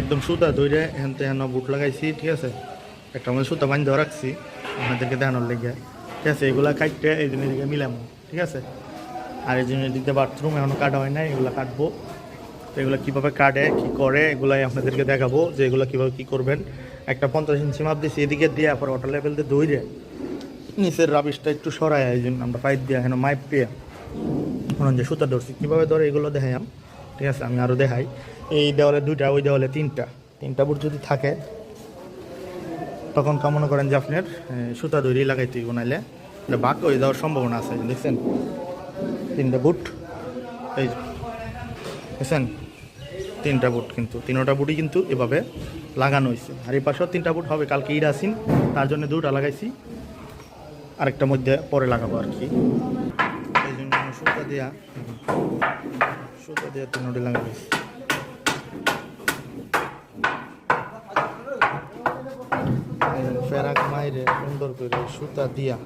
একদম সুতা ধরে থেকে হেন বুট লাগাইছি, ঠিক আছে? একটা মধ্যে সুতা বান্ধ রাখছি আপনাদেরকে দেখানোর লেগে। ঠিক আছে, এগুলা কাটতে এই জন্য এদিকে মিলামো, ঠিক আছে? আর এই জন্য এদিকে বাথরুম এখনও কাটা হয় না এগুলো কাটবো। তো এগুলো কীভাবে কাটে, কী করে, এগুলাই আপনাদেরকে দেখাবো যে এগুলো কীভাবে কী করবেন। একটা পঞ্চাশ ইঞ্চি মাপ দিয়েছি এদিকে দিয়ে পর ওটা লেভেল দিয়ে দইরে নিচের রাবিশটা একটু সরাই এই জন্য আমরা পাইপ দিয়ে এখানে মাইপ পেয়ে যে সুতা ধরছি, কীভাবে ধরে এগুলো দেখাইম ঠিক আছে, আমি আরও দেখাই। এই দেওয়ালে দুইটা, ওই দেওয়ালে তিনটা। তিনটা বুট যদি থাকে, তখন কামনা করেন যে আপনার সুতা দড়ি লাগাইতে হইব, নাইলে এটা বাক হয়ে যাওয়ার সম্ভাবনা আছে, দেখছেন? তিনটা বুট, এই দেখছেন? তিনটা বুট কিন্তু, তিনটা বুটই কিন্তু এভাবে লাগানো হয়েছে আর এই পাশেও তিনটা বুট হবে, কালকে ঈদ আসিন তার জন্য দুটা লাগাইছি। আরেকটা মধ্যে পরে লাগাবো আর কি। এই জন্য সুতা দেওয়া সুতা দেওয়া তিনটি লাগাইছি। মাইরে সুন্দর করে সুতা দিয়া,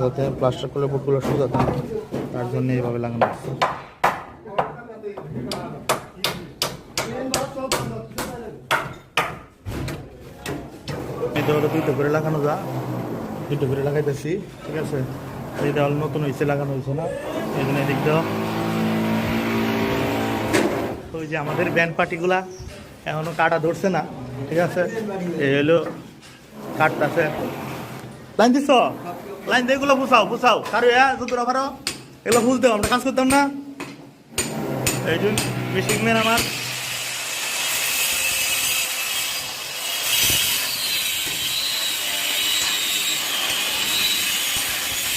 যাতে প্লাস্টার করলে বুটগুলো সুতা থাকে, তার জন্য এইভাবে লাগানো এই দুইটা করে লাগানো যা, দুইটা করে লাগাইতেছি, ঠিক আছে? নতুন হয়েছে লাগানো হয়েছে না? ওই যে আমাদের ব্যান্ড পার্টিগুলা এখনও কাটা ধরছে না, ঠিক আছে? এই হলো কাটতেছে লাইন দিছ? লাইন দিয়ে এগুলো বুঝাও বুঝাও। কারও এ যত রাখারো এগুলো বুঝতে আমরা কাজ করতাম না। এই জন্য মেশিন ম্যান আমার।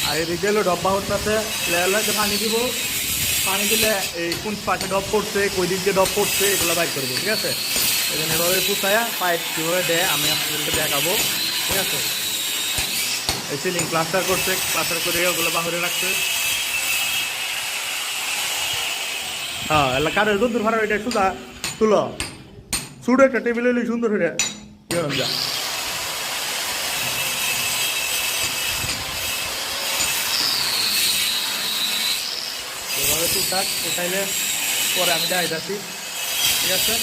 আর এদিকে হলো ডব্বা হচ্ছে পানি দিব। পানি দিলে এই কোন পাশে ডব পড়ছে, কই দিক ডব পড়ছে, এগুলো বাইর করব, ঠিক আছে? জন্য এভাবে পুষায়া, পাইপ কীভাবে দেয়, আমি আপনাদেরকে দেখাবো। ঠিক আছে? এই সিলিং প্লাস্টার করছে প্লাস্টার করে ওগুলো বাহিরে রাখছে। হ্যাঁ কারে যদুর ভাড়া এটা সুদা, তুলো। সুড়ে একটা টেবিলে সুন্দর হয়ে যা। এভাবে উঠাইলে পরে আমি যাই যাচ্ছি ঠিক আছে?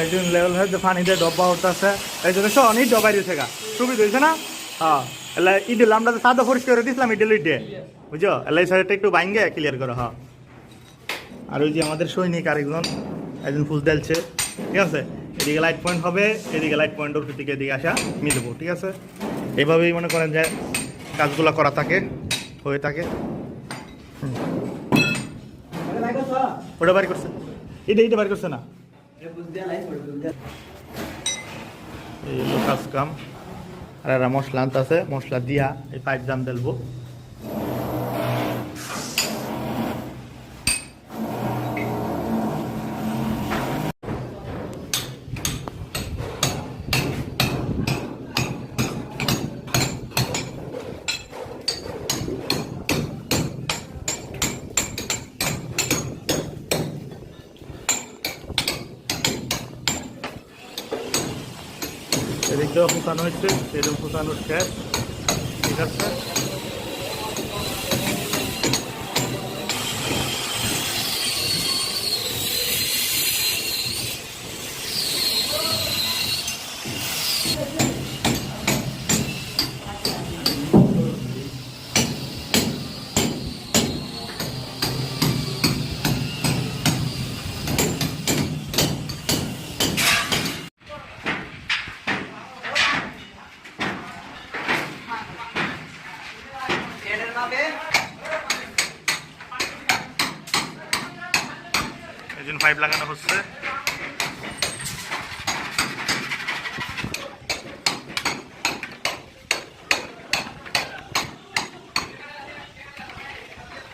এই জন্য লেভেল হয়েছে পানিতে ডব্বা উঠতেছে। এই জন্য সব অনেক ডবাই দিয়েছে গা। সুবিধা হয়েছে না? হ্যাঁ। এলা ইডেল আমরা তো সাদা পরিষ্কার করে দিয়েছিলাম ইডেল ইডে বুঝছ? এলা এই সাইডটা একটু বাইঙ্গে ক্লিয়ার করো হ্যাঁ। আর ওই যে আমাদের সৈনিক আরেকজন, একজন ফুল দেলছে ঠিক আছে? এদিকে লাইট পয়েন্ট হবে, এদিকে লাইট পয়েন্ট ওর থেকে এদিকে আসা মিলবো, ঠিক আছে? এইভাবেই মনে করেন যে কাজগুলো করা থাকে, হয়ে থাকে। ওটা বাড়ি করছে। এটা এটা বাড়ি করছে না? এই হলো কাজ কাম। আর এরা মশলা আনতেছে মশলা দিয়া এই পাইপ দাম দেলবো। ফুটানো হচ্ছে সেরকম ফুটানোর শেষ ঠিক আছে? এই জন্য পাইপ লাগানো হচ্ছে।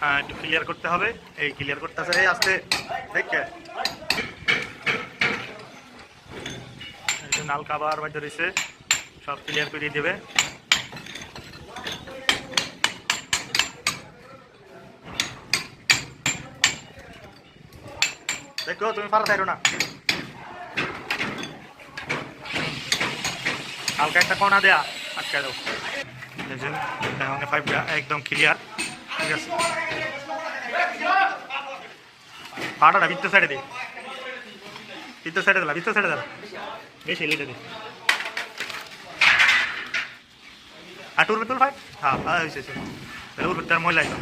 হ্যাঁ একটু ক্লিয়ার করতে হবে। এই ক্লিয়ার করতে আছে এই আস্তে, দেখে। এই যে নাল কাবার বাজে রয়েছে, সব ক্লিয়ার করে দেবে। দেখো, তুমি পারা থাকো না। হালকা একটা কোনা দেয়া আটকে দাও। দেখছেন পাইপটা একদম ক্লিয়ার ঠিক আছে? পাটাটা ভিতর সাইডে দে। ভিতর সাইডে দিলা ভিতর সাইডে দিলা বেশি লিটে দে। আর টুর ভিতর ভাই হ্যাঁ হ্যাঁ হয়েছে তাহলে ওর ভিতরে আর না।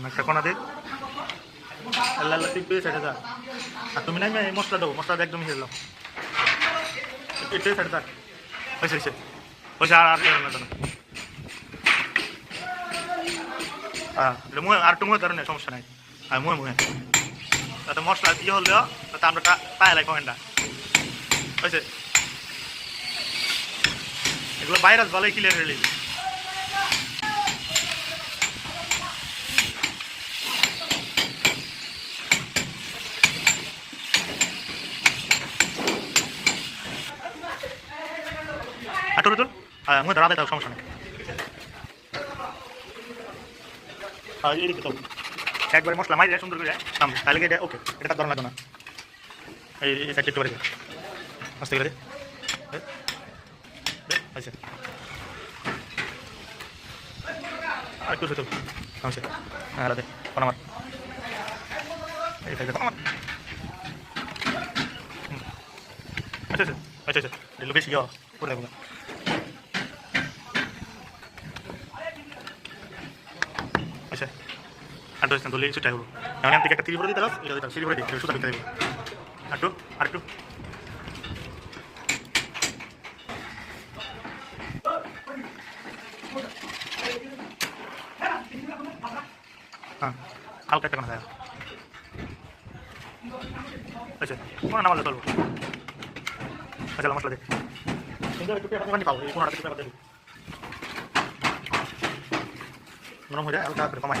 হুম একটা কোনা দে। আল্লাহ আল্লাহ, তুই পেয়ে সাইডে যা। আর তুমি নাই এই মশলা দেবো, মশলা একদম মিশে দিলাম একটু সাইডে থাক। হয়েছে হয়েছে। হয়েছে, আর আর না তো না। হ্যাঁ মুহে, আর একটু মুহে ধরেন সমস্যা নাই। হ্যাঁ মুহে মুহে। তাতে মশলা ইয়ে হলেও তাতে আমরা পায়ে লাগবো এটা হয়েছে। এগুলো ভাইরাস ভালোই ক্লিয়ার হয়ে হ্যাঁ মুহে ধরা দেয় তাও সমস্যা নেই। তো। একবারে মশলা মারি সুন্দর করে নাম, তাহলে এটা ওকে এটা ধরন লাগবে না। এই সাইডটা একটু দে। আস্তে করে আচ্ছা। আর একটু আচ্ছা হ্যাঁ। আচ্ছা আচ্ছা আচ্ছা আচ্ছা। দিলো বেশি ইয়া করে আচ্ছা দশ দিন ধরলে সেটাই হলো এমন আমি একটা তিরিশ ভরে দিতে এটা দিতে সিঁড়ি ভরে দিই সুতা দিতে দেবো আরেকটু আরেকটু। হ্যাঁ হালকা একটা দেয় আচ্ছা কোনো নামালে চলবো আচ্ছা মশলা দে। কমাই।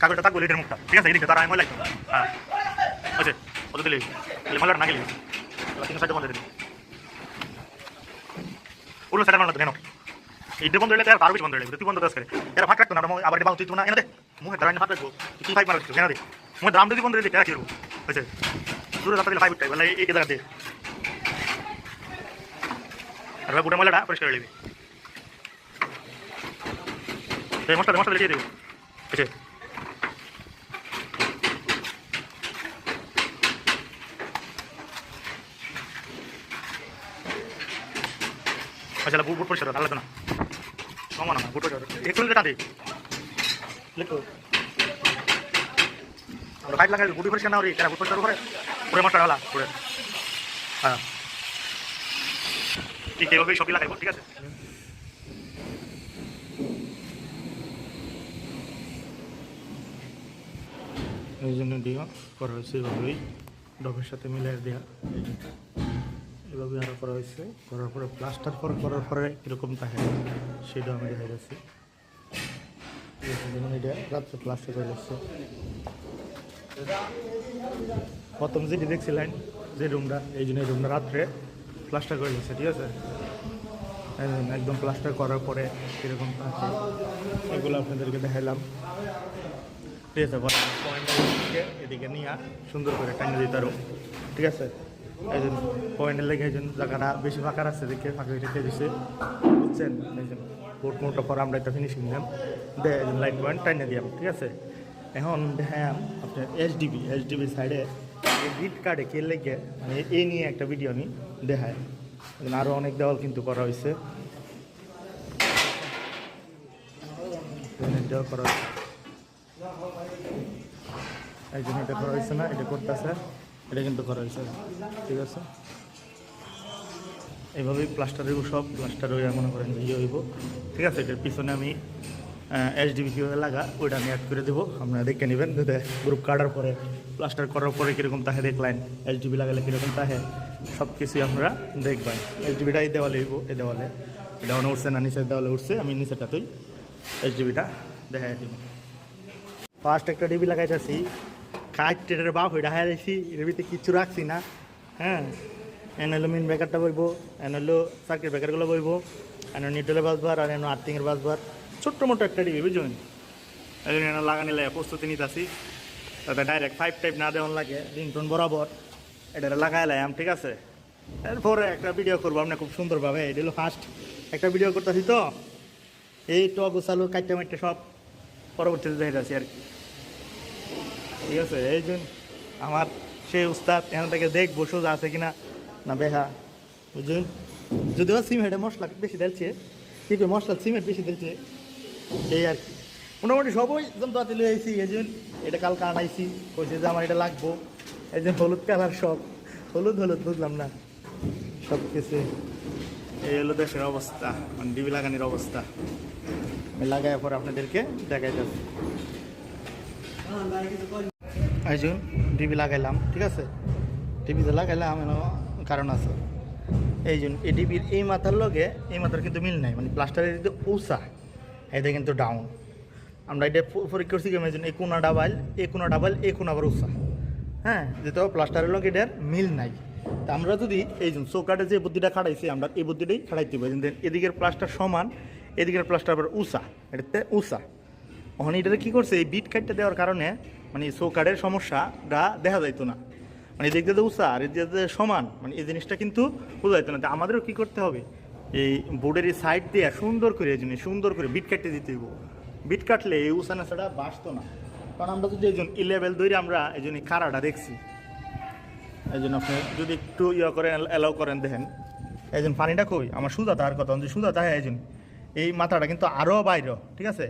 কাগজটা থাকব লিটের মুখটা। ঠিক আছে এদিকে তারা আমি ময়লা হ্যাঁ। হয়েছে কত দিলি ময়লাটা না গেলি এবার তিন সাইডে বন্ধ দিবি উল্লো সাইডে ময়লা কেন এইটা বন্ধ হলে আরও বেশি বন্ধ হয়ে তুই বন্ধ দাস করে এরা ফাঁক রাখতো না আবার বাউ তুই না, এনে দে। মুখে দাঁড়াই ফাঁক রাখব তুই ফাইভ মারছিস কেন দে। মুখে দাম যদি বন্ধ হয়ে দিতে কি করব হয়েছে দূরে যাতে দিলে ফাইভ উঠতে বলে, এই জায়গা আর পরিষ্কার আচ্ছা বুট বুট পরিষ্কার ভালো লাগতো না। কমা না, বুট একটু টান দিই আমরা ফাইট লাগাই বুটি পরিষ্কার না কেন বুট পরিষ্কার করে পুরো মশলা হলা পুরো। হ্যাঁ। ঠিক এভাবেই সবই লাগাইবো, ঠিক আছে? এই জন্য দেওয়া করা হয়েছে এভাবেই ডবের সাথে মিলাই দেওয়া এভাবে আরও করা হয়েছে? করার পরে প্লাস্টার পর করার পরে কীরকম থাকে। সেটা আমি দেখা যাচ্ছে যেমন এটা রাত্রে প্লাস্টার করে যাচ্ছে প্রথম যেটি দেখছিলেন যে রুমটা এই জন্য এই রুমটা রাত্রে প্লাস্টার করে যাচ্ছে ঠিক আছে? একদম প্লাস্টার করার পরে কীরকম থাকে। এগুলো আপনাদেরকে দেখাইলাম। ঠিক আছে পয়েন্টকে এদিকে নিয়ে সুন্দর করে টাইনে দিতে ঠিক আছে? এই পয়েন্টের লেগে এই জন্য জায়গাটা বেশি ফাঁকা আছে দেখে ফাঁকা রেখে দিছে। বুঝছেন? এই বোট মোটর পর আমরা একটা ফিনিশিং নিলাম দে লাইট পয়েন্ট টাইনে দিলাম ঠিক আছে? এখন দেখাম আপনার এইচডিবি এইচডিবি সাইডে বিট কার্ডে কে লেগে মানে এই নিয়ে একটা ভিডিও নি দেখায়। আরও অনেক দেওয়াল কিন্তু করা হয়েছে করা হয়েছে এই জন্য এটা করা হয়েছে না, এটা করতেছে। এটা কিন্তু করা হয়েছে, ঠিক আছে? এইভাবেই প্লাস্টার হইব সব প্লাস্টার হয়ে মনে করেন ইয়ে হইব, ঠিক আছে? এটার পিছনে আমি এইচডিবি কীভাবে লাগা, ওইটা আমি অ্যাড করে দেবো, আপনারা দেখে নেবেন গ্রুপ কাটার পরে প্লাস্টার করার পরে কীরকম তাহে দেখলেন এইচডিবি লাগালে কীরকম তাহে সব কিছুই আপনারা দেখবেন। এইচ ডিবিটা এই দেওয়ালে হইব, এই দেওয়ালে। অনেক উঠছে না, নিচের দেওয়ালে উঠছে, আমি নিচেরটাতেই এইচ ডিবিটা দেখাই দিব। ফার্স্ট একটা ডিবি লাগাইতেছি কাজ টেটার বাপ হইটা হাই দিছি, এর ভিতরে কিচ্ছু রাখছি না। হ্যাঁ এন হলো মিন ব্রেকারটা বইবো, এন হলো সার্কিট ব্রেকারগুলো বইবো, এন নিউট্রালের বাসবার আর এন আর্থিংয়ের বাসবার ছোট্ট মোটো একটা ডিবি বুঝলেন এই জন্য এনে লাগানি লাগে, প্রস্তুতি নিতেছি। তাতে ডাইরেক্ট ফাইভ টাইপ না দেওয়ান লাগে রিংটোন বরাবর। এটা লাগাই লাইম ঠিক আছে? এরপরে একটা ভিডিও করব, আপনি খুব সুন্দরভাবে এটা হলো ফার্স্ট একটা ভিডিও করতেছি তো। এই টক উসালু কাটতে মাইটে সব পরবর্তীতে দেখে যাচ্ছি আর কি। ঠিক আছে, এই জন্য আমার সেই উস্তাদ, এখান থেকে দেখব, সোজা আছে কিনা? না, বেহা বুঝুন যদিও সিম হেডে মশলা বেশি দিলছে কি করে মশলা সিমেন্ট বেশি দিলছে এই আর কি। মোটামুটি সবই তাতে লিয়ে আইসি এই জন্য এটা কালকে আনাইছি, কইছে যে আমার এটা লাগবো। এই যে হলুদ কালার সব, হলুদ হলুদ বুঝলাম না, সব কিছু। এই হলো দেশের অবস্থা মানে ডিবি লাগানির অবস্থা। আমি লাগাই পর আপনাদেরকে দেখাই যাচ্ছি আইজুন টিভি লাগাইলাম, ঠিক আছে? টিভিতে লাগাইলাম কারণ আছে। এই জন্য এই টিভির এই মাথার লগে, এই মাথার কিন্তু মিল নাই মানে প্লাস্টারের যদি উষা এটা কিন্তু ডাউন আমরা এটা পরীক্ষা করছি কেমন এই কোনা ডাবাইল এই কোনা ডাবাইল এই কোনা আবার উষা হ্যাঁ? যেহেতু প্লাস্টারের লগে এটার মিল নাই। তা আমরা যদি এই জন্য চৌকাটে যে বুদ্ধিটা খাড়াইছি আমরা এই বুদ্ধিটাই খাড়াইতে পারি। দেন এদিকের প্লাস্টার সমান, এদিকের প্লাস্টার আবার উষা এটাতে উষা ওখানে এটাতে কী করছে? এই বিট কাটটা দেওয়ার কারণে মানে চৌকাটের সমস্যাটা দেখা যাইতো না। মানে এদিক দিয়ে উষা আর এদিক দিয়ে সমান। মানে এই জিনিসটা কিন্তু বোঝা যাইতো না তা আমাদেরও কী করতে হবে? এই বোর্ডের এই সাইড দিয়ে সুন্দর করে এই জিনিস, সুন্দর করে বিট কাটতে দিতে হইব। বিট কাটলে এই উষা নাচাটা বাঁচতো না। কারণ আমরা যদি এই জন্য ই লেভেল ধরে আমরা এই জন্য কারাটা দেখছি। এই জন্য আপনি যদি একটু ইয়ে করেন অ্যালাউ করেন, দেখেন। এই জন্য পানিটা কই? আমার সুদা তার কথা, যে সুদা তাহে এই এই মাথাটা কিন্তু আরও বাইরে, ঠিক আছে?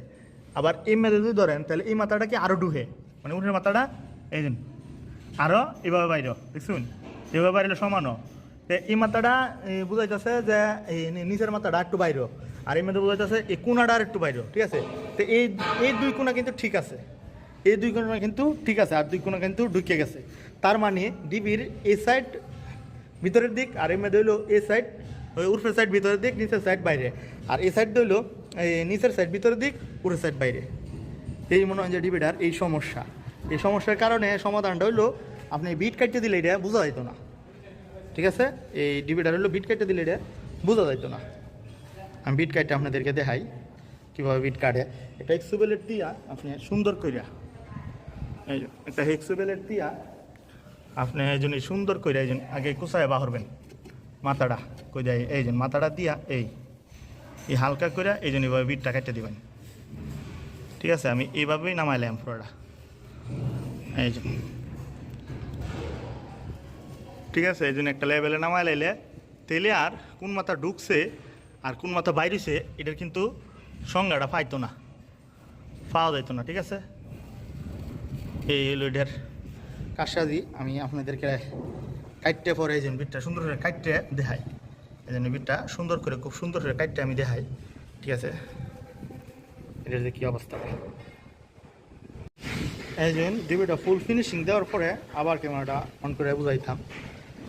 আবার এই মেয়েদে যদি ধরেন, তাহলে এই মাথাটা কি আরও ডুহে? মানে উঠের মাথাটা, এই জন্য আরও এভাবে বাইরে, দেখছুন? এভাবে বাইরে সমানও এই মাথাটা বুঝাইতেছে যে এই নিচের মাথাটা একটু বাইরে, আর এই মেয়েদে বুঝাইতেছে এই কোনাটা আর একটু বাইরে, ঠিক আছে? তো এই এই দুই কোনা কিন্তু ঠিক আছে। এই দুই কোনা কিন্তু ঠিক আছে, আর দুই কোনা কিন্তু ঢুকে গেছে। তার মানে ডিবির এই সাইড ভিতরের দিক আর এর মধ্যে হইল এই সাইড ওই উর্ফের সাইড ভিতরের দিক, নিচের সাইড বাইরে। আর এই সাইড হইল এই নিচের সাইড ভিতরের দিক উপরের সাইড বাইরে। এই মনে হয় যে ডিবিটার, এই সমস্যা। এই সমস্যার কারণে সমাধানটা হইল, আপনি বিট কাটতে দিলে এটা বোঝা যাইতো না। ঠিক আছে? এই ডিবিটার হইল বিট কাটতে দিলে এটা বোঝা যাইতো না। আমি বিট কাটতে আপনাদেরকে দেখাই, কীভাবে বিট কাটে। এটা এক্সুবেলের দিয়া আপনি সুন্দর কইরা, এই একটা হেক্সুবেলের দিয়া আপনি এই জন্য সুন্দর করে এই আগে কুচায় বাহরবেন মাথাটা কই দেয় এই মাথাটা দিয়া এই এই হালকা করে এই জন্য বিটটা কেটে দিবেন। ঠিক আছে, আমি এইভাবেই নামাইলাম পুরোটা। এই জন্য ঠিক আছে, এই জন্য একটা লেভেলে নামাই লাইলে তেলে আর কোন মাথা ঢুকছে আর কোন মাথা বাইরেছে, এটার কিন্তু সংজ্ঞাটা পাইতো না। পাওয়া যাইতো না, ঠিক আছে? এই হলো এটার কারসাজি, আমি আপনাদেরকে কাটতে পরে এই জন্য বিটটা সুন্দর করে কাটতে দেখাই। এই জন্য বিটটা সুন্দর করে, খুব সুন্দর করে কাটতে আমি দেখাই, ঠিক আছে? এটার যে কী অবস্থা? এই জন্য ফুল ফিনিশিং দেওয়ার পরে আবার ক্যামেরাটা অন করে বুঝাইতাম।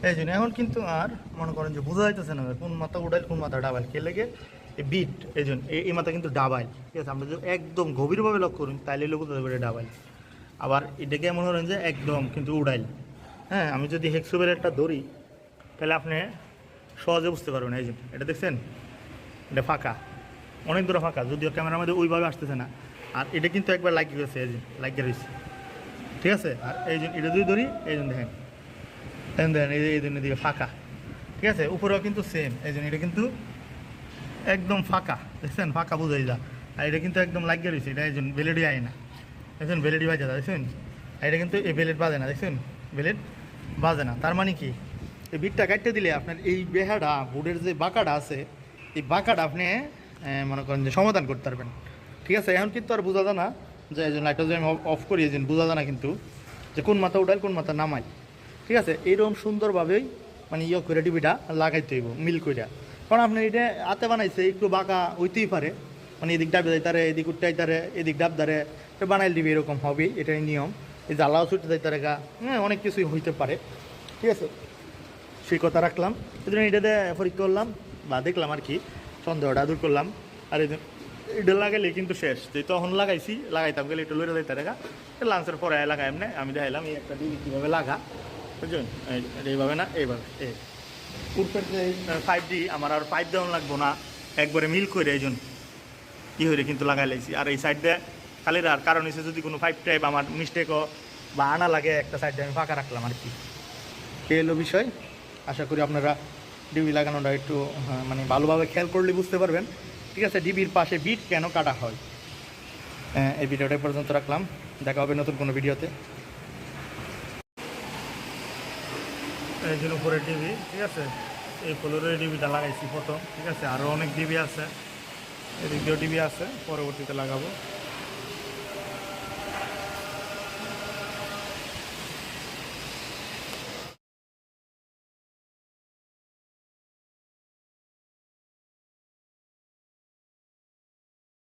এই জন্য এখন কিন্তু আর মনে করেন যে বোঝা যাইতেছে না কোন মাথা উড়াইল, কোন মাথা ডাবাইল। কে লেগে এই বিট এই জন্য এই মাথা কিন্তু ডাবাইল। ঠিক আছে, আমরা যদি একদম গভীরভাবে লক্ষ্য করুন তাইলে লোক যাবে ডাবাইল? আবার এটাকে মনে করেন যে একদম কিন্তু উড়াইল। হ্যাঁ আমি যদি হেক্সোবের একটা ধরি, তাহলে আপনি সহজে বুঝতে পারবেন। এই যে, এটা দেখছেন? এটা ফাঁকা। অনেক দূরে ফাঁকা, যদিও ক্যামেরার মধ্যে ওইভাবে আসতেছে না। আর এটা কিন্তু একবার লাগিয়ে গেছে এই যে লাগিয়ে রয়েছে ঠিক আছে? আর এই জন্য এটা যদি ধরি, এই জন্য দেখেন। দেখেন দেখেন, এই এই জন্য দিকে ফাঁকা। ঠিক আছে? উপরেও কিন্তু সেম এই জন্য এটা কিন্তু একদম ফাঁকা। দেখছেন? ফাঁকা বোঝাই যা আর এটা কিন্তু একদম লাগিয়ে রয়েছে এটা এই জন্য বেলেডি আয় না। দেখছেন? বেলেডি বাজে না, দেখছেন? আর এটা কিন্তু এই বেলেট বাজে না, দেখছেন? বেলেট বাজে না। তার মানে কি? এই বিটটা কাটতে দিলে আপনার এই বেহাটা, বোর্ডের যে বাঁকাটা আছে, এই বাঁকাটা আপনি মনে করেন যে সমাধান করতে পারবেন। ঠিক আছে, এখন কিন্তু আর বোঝা যায় না যে এই জন্য আমি অফ করি, এই জন্য বোঝা যায় না কিন্তু যে কোন মাথা উঠাল কোন মাথা নামাই ঠিক আছে, এইরকম সুন্দরভাবেই মানে ইয়ে করে টিভিটা লাগাইতে হইব, মিল করে কারণ আপনি এটা হাতে বানাইছে, একটু বাঁকা হইতেই পারে। মানে এদিক ডাবে যাইতারে, এদিক উঠতে যাইতারে, এদিক ডাব দারে বানাইল দিবে এরকম হবেই, এটাই নিয়ম। এই জ্বালাও ছুটতে যাইতারে গা হ্যাঁ অনেক কিছুই হইতে পারে। ঠিক আছে, সেই কথা রাখলাম। এই জন্য এটাতে পরীক্ষা করলাম, বা দেখলাম আর কি। সন্দেহটা দূর করলাম। আর এই এটা লাগাইলে কিন্তু শেষ। যে তখন লাগাইছি, লাগাইতাম গেলে একটু লড়ে যাইতে দেখা লাঞ্চের পরে লাগাই এমনি, আমি দেখাইলাম, এই একটা ডিবি কীভাবে লাগা। বুঝছেন? এই- এইভাবে না, এইভাবে এই উর্ফের যে ফাইভ ডি আমার আর ফাইভ দেওয়ান লাগবো না। একবারে মিল করে এই জন্য কী হয়ে কিন্তু লাগাই লাইছি। আর এই সাইড দিয়ে খালি আর কারণ হচ্ছে যদি কোনো ফাইভ টাইপ আমার মিস্টেকও বা আনা লাগে, একটা সাইড আমি ফাঁকা রাখলাম আর কি। এই হলো বিষয়? আশা করি আপনারা ডিবি লাগানোটা একটু হ্যাঁ, মানে ভালোভাবে খেয়াল করলে বুঝতে পারবেন। ঠিক আছে ডিবির পাশে বিট কেন কাটা হয়? হ্যাঁ, এই ভিডিওটা পর্যন্ত রাখলাম। দেখা হবে নতুন কোনো ভিডিওতে। এই যে উপরে ডিবি ঠিক আছে? এই ফ্লোরের ডিবিটা লাগাইছি প্রথম ঠিক আছে? আরও অনেক ডিবি আছে। এদিক দিয়েও ডিবি আছে পরবর্তীতে লাগাবো।